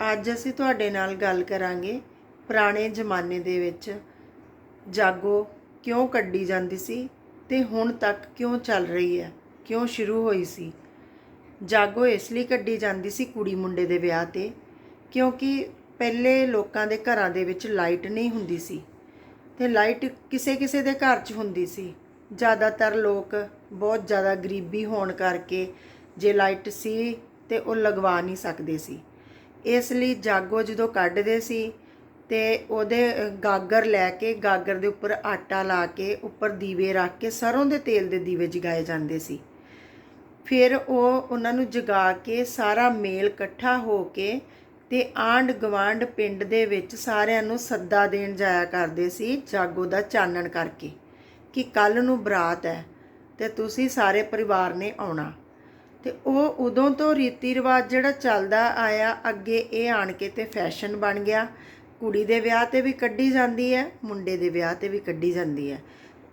ਅੱਜ ਅਸੀਂ ਤੁਹਾਡੇ ਨਾਲ ਗੱਲ ਕਰਾਂਗੇ ਪੁਰਾਣੇ ਜ਼ਮਾਨੇ ਦੇ ਵਿੱਚ ਜਾਗੋ ਕਿਉਂ ਕੱਢੀ ਜਾਂਦੀ ਸੀ ਤੇ ਹੁਣ ਤੱਕ ਕਿਉਂ ਚੱਲ ਰਹੀ ਹੈ, ਕਿਉਂ ਸ਼ੁਰੂ ਹੋਈ ਸੀ। ਜਾਗੋ ਇਸ ਲਈ ਕੱਢੀ ਜਾਂਦੀ ਸੀ ਕੁੜੀ ਮੁੰਡੇ ਦੇ ਵਿਆਹ ਤੇ ਕਿਉਂਕਿ ਪਹਿਲੇ ਲੋਕਾਂ ਦੇ ਘਰਾਂ ਦੇ ਵਿੱਚ ਲਾਈਟ ਨਹੀਂ ਹੁੰਦੀ ਸੀ ਤੇ ਲਾਈਟ ਕਿਸੇ ਕਿਸੇ ਦੇ ਘਰ 'ਚ ਹੁੰਦੀ ਸੀ। ਜ਼ਿਆਦਾਤਰ ਲੋਕ ਬਹੁਤ ਜ਼ਿਆਦਾ ਗਰੀਬੀ ਹੋਣ ਕਰਕੇ ਜੇ ਲਾਈਟ ਸੀ ਤੇ ਉਹ ਲਗਵਾ ਨਹੀਂ ਸਕਦੇ ਸੀ। ਇਸ ਲਈ ਜਾਗੋ ਜਦੋਂ ਕੱਢਦੇ ਸੀ ਤੇ ਉਹਦੇ ਗਾਗਰ ਲੈ ਕੇ, ਗਾਗਰ ਦੇ ਉੱਪਰ ਆਟਾ ਲਾ ਕੇ, ਉੱਪਰ ਦੀਵੇ ਰੱਖ ਕੇ, ਸਰੋਂ ਦੇ ਤੇਲ ਦੇ ਦੀਵੇ ਜਗਾਏ ਜਾਂਦੇ ਸੀ। ਫਿਰ ਉਹ ਉਹਨਾਂ ਨੂੰ ਜਗਾ ਕੇ ਸਾਰਾ ਮੇਲ ਇਕੱਠਾ ਹੋ ਕੇ ਤੇ ਆਂਡ ਗਵਾਂਡ ਪਿੰਡ ਦੇ ਵਿੱਚ ਸਾਰਿਆਂ ਨੂੰ ਸੱਦਾ ਦੇਣ ਜਾਇਆ ਕਰਦੇ ਸੀ ਜਾਗੋ ਦਾ ਚਾਨਣ ਕਰਕੇ ਕਿ ਕੱਲ ਨੂੰ ਬਰਾਤ ਹੈ ਤੇ ਤੁਸੀਂ ਸਾਰੇ ਪਰਿਵਾਰ ਨੇ ਆਉਣਾ। ਤੇ ਉਹ ਉਦੋਂ ਤੋਂ ਰੀਤੀ ਰਿਵਾਜ ਜਿਹੜਾ ਚੱਲਦਾ ਆਇਆ, ਅੱਗੇ ਇਹ ਆਣ ਕੇ ਤੇ ਫੈਸ਼ਨ ਬਣ ਗਿਆ। ਕੁੜੀ ਦੇ ਵਿਆਹ ਤੇ ਵੀ ਕੱਢੀ ਜਾਂਦੀ ਹੈ, ਮੁੰਡੇ ਦੇ ਵਿਆਹ ਤੇ ਵੀ ਕੱਢੀ ਜਾਂਦੀ ਹੈ।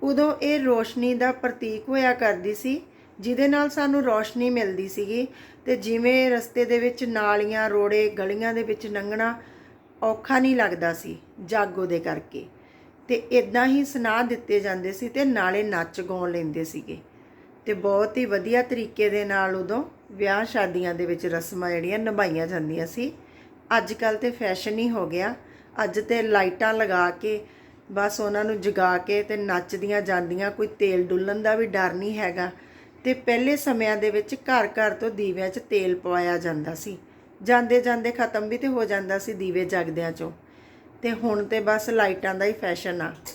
ਉਦੋਂ ਇਹ ਰੋਸ਼ਨੀ ਦਾ ਪ੍ਰਤੀਕ ਹੋਇਆ ਕਰਦੀ ਸੀ, ਜਿਹਦੇ ਨਾਲ ਸਾਨੂੰ ਰੋਸ਼ਨੀ ਮਿਲਦੀ ਸੀਗੀ ਤੇ ਜਿਵੇਂ ਰਸਤੇ ਦੇ ਵਿੱਚ ਨਾਲੀਆਂ, ਰੋੜੇ, ਗਲੀਆਂ ਦੇ ਵਿੱਚ ਲੰਘਣਾ ਔਖਾ ਨਹੀਂ ਲੱਗਦਾ ਸੀ, ਜਾਗੋ ਦੇ ਕਰਕੇ। ਤੇ ਇਦਾਂ ਹੀ ਸੁਣਾ ਦਿੱਤੇ ਜਾਂਦੇ ਸੀ ਤੇ ਨਾਲੇ ਨੱਚ ਗਾਉਣ ਲੈਂਦੇ ਸੀਗੇ। ਤੇ ਬਹੁਤ ਹੀ ਵਧੀਆ ਤਰੀਕੇ ਦੇ ਨਾਲ ਉਦੋਂ ਵਿਆਹ ਸ਼ਾਦੀਆਂ ਦੇ ਵਿੱਚ ਰਸਮਾਂ ਜਿਹੜੀਆਂ ਨਿਭਾਈਆਂ ਜਾਂਦੀਆਂ ਸੀ। ਅੱਜ ਕੱਲ ਤੇ ਫੈਸ਼ਨ ਹੀ ਹੋ ਗਿਆ। ਅੱਜ ਤੇ ਲਾਈਟਾਂ ਲਗਾ ਕੇ ਬਸ ਉਹਨਾਂ ਨੂੰ ਜਗਾ ਕੇ ਤੇ ਨੱਚਦੀਆਂ ਜਾਂਦੀਆਂ, ਕੋਈ ਤੇਲ ਡੁੱਲਣ ਦਾ ਵੀ ਡਰ ਨਹੀਂ ਹੈਗਾ। ਤੇ ਪਹਿਲੇ ਸਮਿਆਂ ਦੇ ਵਿੱਚ ਘਰ ਘਰ ਤੋਂ ਦੀਵਿਆਂ 'ਚ ਤੇਲ ਪਵਾਇਆ ਜਾਂਦਾ ਸੀ। ਜਾਂਦੇ ਜਾਂਦੇ ਖਤਮ ਵੀ ਤੇ ਹੋ ਜਾਂਦਾ ਸੀ ਦੀਵੇ ਜਗਦਿਆਂ 'ਚੋਂ। ਤੇ ਹੁਣ ਤੇ ਬਸ ਲਾਈਟਾਂ ਦਾ ਹੀ ਫੈਸ਼ਨ ਆ।